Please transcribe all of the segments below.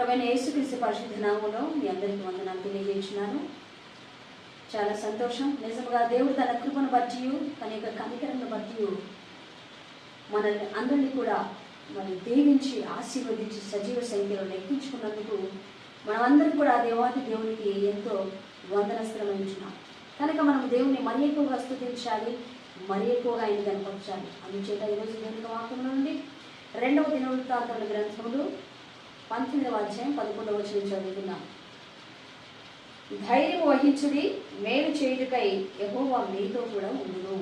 ప్రవీణ యేసుక్రీస్తు పరిశుద్ధ నామంలో మీ అందరికీ వందనాలు తెలియజేస్తున్నాను. చాలా సంతోషం. నిజంగా దేవుడు తన కృపను బట్టి తన యొక్క కనికరను బట్టి మనల్ని అందరినీ కూడా మరి దీవించి ఆశీర్వదించి సజీవ సంఖ్యలో లెక్కించుకున్నందుకు మనమందరం కూడా ఆ దేవాది దేవునికి ఎంతో వందనస్త్రమించున్నాం కనుక మనం దేవుని మరి ఎక్కువగా స్థుతించాలి మరి ఎక్కువగా ఆయన కనపరచాలి. అందుచేత ఈరోజు దేవుని వాక్యం నుండి రెండవ దినవృత్తాంతముల గ్రంథములు పంతొమ్మిదవ అధ్యాయం పదకొండవ వచనం చదువుతున్నాం ధైర్యం వహించుడి మేలు చేయుటకై యహోవా మీతో కూడా ఉండును.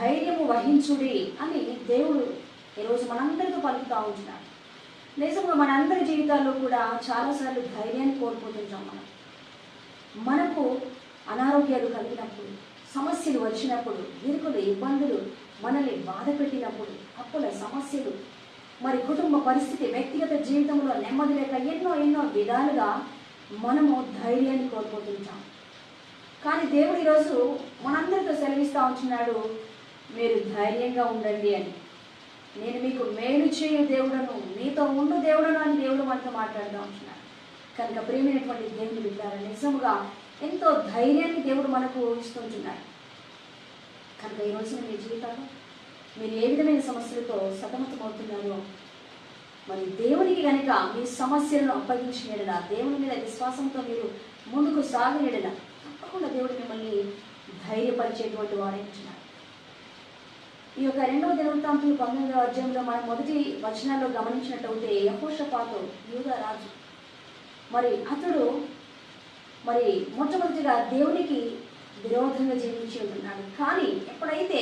ధైర్యము వహించుడి అని దేవుడు ఈరోజు మనందరితో పలుకుతూ ఉంటున్నాడు. నిజంగా మనందరి జీవితాల్లో కూడా చాలాసార్లు ధైర్యాన్ని కోల్పోతుంటాం మనం. మనకు అనారోగ్యాలు కలిగినప్పుడు సమస్యలు వచ్చినప్పుడు ఇరుకులు ఇబ్బందులు మనల్ని బాధ పెట్టినప్పుడు అప్పుల సమస్యలు మరి కుటుంబ పరిస్థితి వ్యక్తిగత జీవితంలో నెమ్మది లేక ఎన్నో ఎన్నో విధాలుగా మనము ధైర్యాన్ని కోల్పోతుంటాం. కానీ దేవుడు ఈరోజు మనందరితో సెలవిస్తూ ఉంటున్నాడు మీరు ధైర్యంగా ఉండండి అని. నేను మీకు మేలు చేయు దేవుడను మీతో ఉండు దేవుడను అని దేవుడు మనతో మాట్లాడుతూ ఉంటున్నాడు. కనుక ప్రేమైనటువంటి దేవుడు బిడ్డారు నిజముగా ఎంతో ధైర్యాన్ని దేవుడు మనకు ఇస్తుంటున్నాడు కనుక ఈ రోజున మీ జీవితంలో మీరు ఏ విధమైన సమస్యలతో సతమతమవుతున్నారో మరి దేవునికి కనుక మీ సమస్యలను అప్పగించిన దేవుని మీద విశ్వాసంతో మీరు ముందుకు సాగినడల తప్పకుండా దేవుడు మిమ్మల్ని ధైర్యపరిచేటువంటి వాడేంటున్నాడు ఈ యొక్క రెండవ దినవృత్తాంతులు పంతొమ్మిదవ అధ్యాయంలో మనం మొదటి వచనాల్లో గమనించినట్టయితే యహోషపాతో యూదరాజు మరి అతడు మరి మొట్టమొదటిగా దేవునికి విరోధంగా జీవించి ఉంటున్నాడు. కానీ ఎప్పుడైతే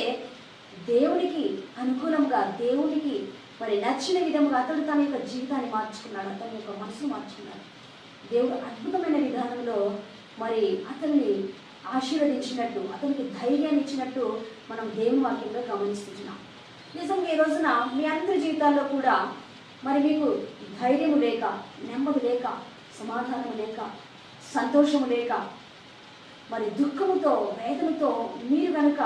దేవునికి అనుకూలంగా దేవునికి మరి నచ్చిన విధముగా అతడు తన యొక్క జీవితాన్ని మార్చుకున్నాడు అతని యొక్క మనసును మార్చుకున్నాడు. దేవుడు అద్భుతమైన విధానంలో మరి అతన్ని ఆశీర్వదించినట్టు అతనికి ధైర్యాన్ని ఇచ్చినట్టు మనం దేవుని వాక్యంలో గమనిస్తున్నాం నిజంగా ఈ రోజున మీ అందరి జీవితాల్లో కూడా మరి మీకు ధైర్యము లేక నెమ్మది లేక సమాధానము లేక సంతోషము లేక మరి దుఃఖముతో వేదనతో మీరు కనుక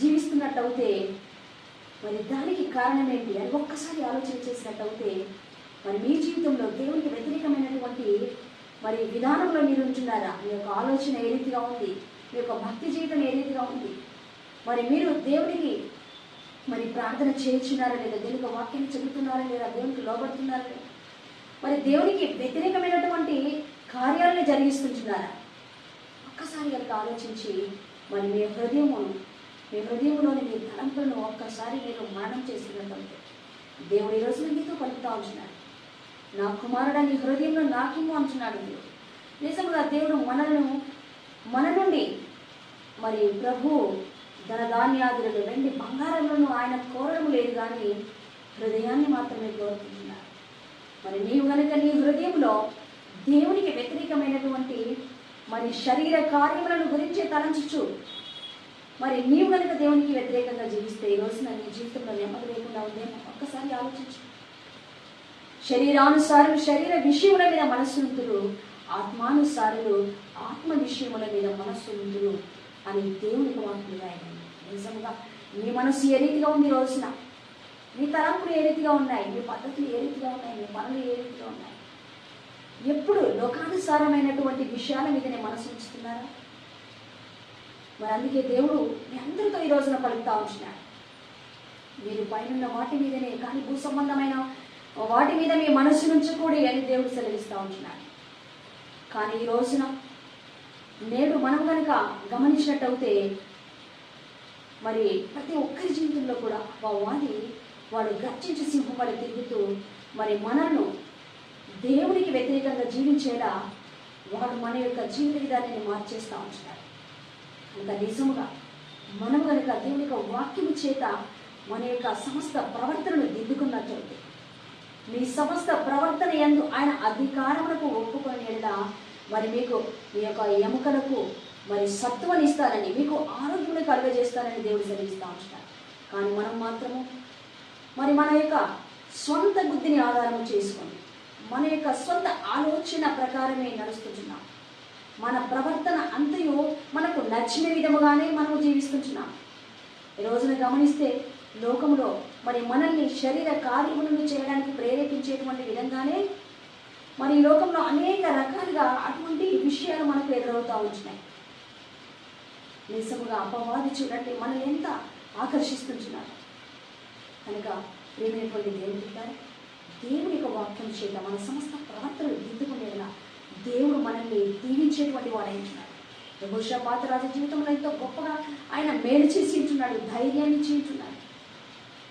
జీవిస్తున్నట్టయితే మరి దానికి కారణం ఏంటి అని ఒక్కసారి ఆలోచన చేసినట్టయితే మరి మీ జీవితంలో దేవునికి వ్యతిరేకమైనటువంటి మరి విధానంలో మీరు ఉంటున్నారా? మీ యొక్క ఆలోచన ఏ రీతిగా ఉంది? మీ యొక్క భక్తి జీవితం ఏ రీతిగా ఉంది? మరి మీరు దేవునికి మరి ప్రార్థన చేయించున్నారా లేదా దేవునికి వాక్యం చెబుతున్నారా లేదా దేవునికి లోబడుతున్నారా లేదా? మరి దేవునికి వ్యతిరేకమైనటువంటి కార్యాలను జరిగిస్తుంటున్నారా? ఒక్కసారి కనుక ఆలోచించి మరి మీ హృదయమును మీ హృదయంలోని మీ తలంపులను ఒక్కసారి మీరు మరణం చేసినట్లయితే దేవుడు ఈరోజు మీతో పలుకుతా ఉంటున్నాడు. నా కుమారుడు నీ హృదయంలో నాకేమో అంటున్నాడు మీరు. నిజంగా దేవుడు మనలను మన నుండి మరి ప్రభు ధన ధాన్యాదులను వెండి బంగారంలోనూ ఆయన కోరడం లేదు కానీ హృదయాన్ని మాత్రమే కోరుకుంటున్నాడు. మరి నీవు కనుక నీ హృదయంలో దేవునికి వ్యతిరేకమైనటువంటి మరి శరీర కార్యములను గురించి తలంచుచు మరి నీవు కనుక దేవునికి వ్యతిరేకంగా జీవిస్తే ఈ రోజున నీ జీవితంలో నెమ్మది లేకుండా ఉందేమో? ఒక్కసారి ఆలోచించు. శరీరానుసారులు శరీర విషయముల మీద మనస్సుంతులు ఆత్మానుసారులు ఆత్మ విషయముల మీద మనస్సుంతులు అని దేవునికి వాక్యం రాయండి నిజంగా మీ మనస్సు ఏ రీతిగా ఉంది రోజున? నీ తలంపులు ఏ రీతిగా ఉన్నాయి? నీ పద్ధతులు ఏ రీతిగా ఉన్నాయి? నీ పనులు ఏ రీతిగా ఉన్నాయి? ఎప్పుడు లోకానుసారమైనటువంటి విషయాల మీదనే మనసు ఉంచుతున్నారా? మరి అందుకే దేవుడు మీ అందరితో ఈ రోజున పలుకుతా ఉంచినాడు మీరు పైన వాటి మీదనే కానీ భూ సంబంధమైన వాటి మీద మీ మనస్సు కూడా అని దేవుడు సెలవిస్తూ ఉంటున్నాడు కానీ ఈ రోజున నేడు మనం కనుక గమనించినట్టయితే మరి ప్రతి ఒక్కరి జీవితంలో కూడా వాడి వాడు గర్జించి సింహం వల్ల తిరుగుతూ మరి మనల్ని దేవునికి వ్యతిరేకంగా జీవించేలా వాడు మన యొక్క జీవిత విధానాన్ని మార్చేస్తూ ఉంటున్నాడు అంత నిజముగా మనం కనుక దేవుని యొక్క వాక్యము చేత మన యొక్క సమస్త ప్రవర్తనను దిద్దుకున్నట్లయితే మీ సమస్త ప్రవర్తన ఎందు ఆయన అధికారములకు ఒప్పుకొని ఎడలా మరి మీకు మీ యొక్క ఎముకలకు మరి సత్వనిస్తానని మీకు ఆరోగ్యం కలుగజేస్తానని దేవుడు సెలవిస్తూ ఉంటారు కానీ మనం మాత్రము మరి మన యొక్క సొంత బుద్ధిని ఆధారం చేసుకొని మన యొక్క సొంత ఆలోచన ప్రకారమే నడుస్తుంటున్నాం. మన ప్రవర్తన అంతయు మనకు నచ్చిన విధముగానే మనము జీవిస్తుంటున్నాం. ఈ రోజున గమనిస్తే లోకంలో మరి మనల్ని శరీర కార్యములను చేయడానికి ప్రేరేపించేటువంటి విధంగానే మరి లోకంలో అనేక రకాలుగా అటువంటి విషయాలు మనకు ఎదురవుతూ ఉంటున్నాయి. నిజముగా అపవాది చూడండి మనల్ని ఎంత ఆకర్షిస్తుంటున్నారు. కనుక ప్రేమైనటువంటి దేవుడి దేవుని యొక్క వాక్యం చేత మన సమస్త ప్రవర్తనలు దిద్దుకునేలా దేవుడు మనల్ని దీవించేటువంటి వాడైంటున్నాడు యహోషా పాతరాజు జీవితంలో ఎంతో గొప్పగా ఆయన మేలు చేసి ఉంటున్నాడు ధైర్యాన్ని ఇచ్చి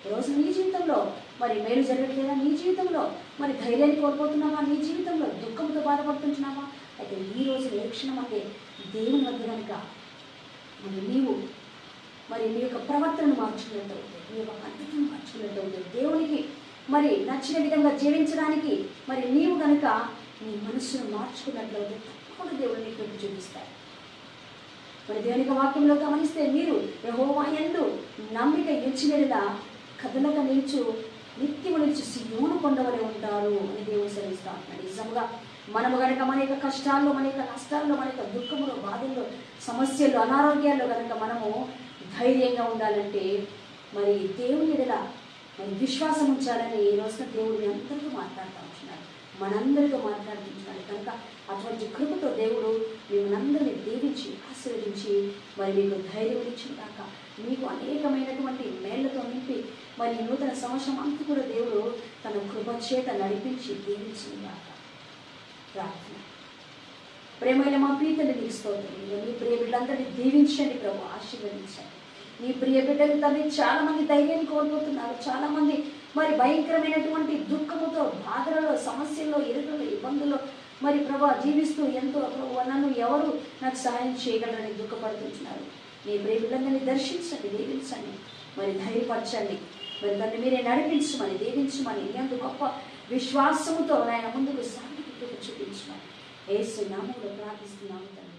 ఈరోజు నీ జీవితంలో మరి మేలు జరగట్లేదా? నీ జీవితంలో మరి ధైర్యాన్ని కోల్పోతున్నావా? నీ జీవితంలో దుఃఖంతో బాధపడుతుంటున్నావా? అయితే ఈ రోజు నిరీక్షణం అంటే దేవుని వద్ద కనుక మరి నీవు మరి నీ యొక్క ప్రవర్తనను మార్చుకున్నట్టు నీ యొక్క పద్ధతిని మార్చుకున్నట్టు దేవునికి మరి నచ్చిన విధంగా జీవించడానికి మరి నీవు కనుక నీ మనసును మార్చుకున్నట్లయితే తప్పకుండా దేవుడు నీకు కృప చూపిస్తాడు. మరి దేవునికి వాక్యంలో గమనిస్తే మీరు యహోవాయందు నమ్మిక ఇచ్చినలా కథలక నిలుచు నిత్యము నిలిచి సియోను కొండవలే ఉంటారు అని దేవుడు సెలవిస్తా ఉంటున్నాడు నిజంగా మనము గనక మన యొక్క కష్టాల్లో మన యొక్క నష్టాల్లో మన యొక్క దుఃఖములు బాధల్లో సమస్యలు అనారోగ్యాల్లో కనుక మనము ధైర్యంగా ఉండాలంటే మరి దేవుని ఎడల మరి విశ్వాసం ఉంచాలని ఈ రోజున దేవుడిని అందరూ మాట్లాడుతూ ఉంటున్నాడు. మనందరితో మాట్లాడుతున్నాడు కనుక అటువంటి కృపతో దేవుడు మిమ్మల్ని అందరినీ దీవించి ఆశీర్వదించి మరి మీకు ధైర్యం ఇచ్చిన కాక మీకు అనేకమైనటువంటి మేళ్ళతో నింపి మరి నూతన సంవత్సరం అంతా కూడా దేవుడు తన కృప చేత నడిపించి దీవించిన కాక ప్రార్థన. ప్రేమైన మా ప్రీతలు నీకు స్తోత్రం. ఇదిగో నీ ప్రియ బిడ్డలందరినీ దీవించండి ప్రభు ఆశీర్వదించండి. నీ ప్రియ బిడ్డలు తల్లి చాలామంది ధైర్యాన్ని కోల్పోతున్నారు. చాలామంది మరి భయంకరమైనటువంటి దుఃఖముతో బాధలలో సమస్యల్లో ఎరుకలు ఇబ్బందుల్లో మరి ప్రభా జీవిస్తూ ఎంతో ప్రభు నన్ను ఎవరు నాకు సహాయం చేయగలరని దుఃఖపడుతున్నారు మీ ప్రేమిలందరినీ దర్శించండి దీవించండి మరి ధైర్యపరచండి. మరి దాన్ని మీరే నడిపించమని దీవించమని ఎంత గొప్ప విశ్వాసముతో నాయన ముందుకు సాగి చూపించమని. ఏసు నామంలో ప్రార్థిస్తున్నాము తండ్రి.